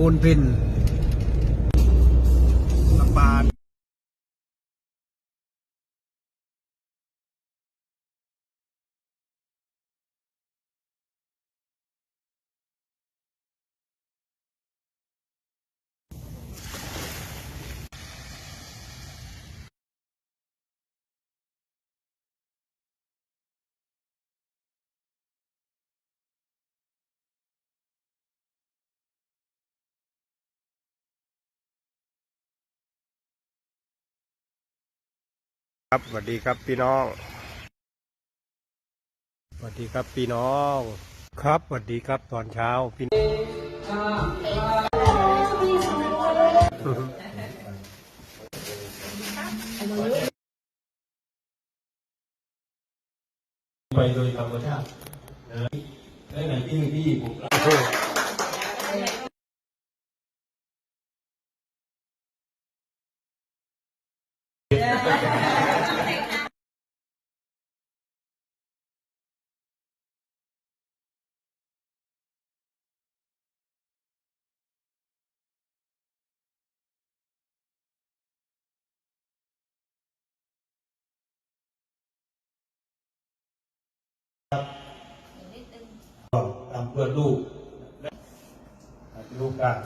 ปูนพิน ครับสวัสดีครับพี่น้องสวัสดีครับพี่น้อง ครับสวัสดีครับตอนเช้าพี่น้องไปโดยธรรมชาตินะและในที่ที่ผม รักทำเพื่อลูกและลูกกัน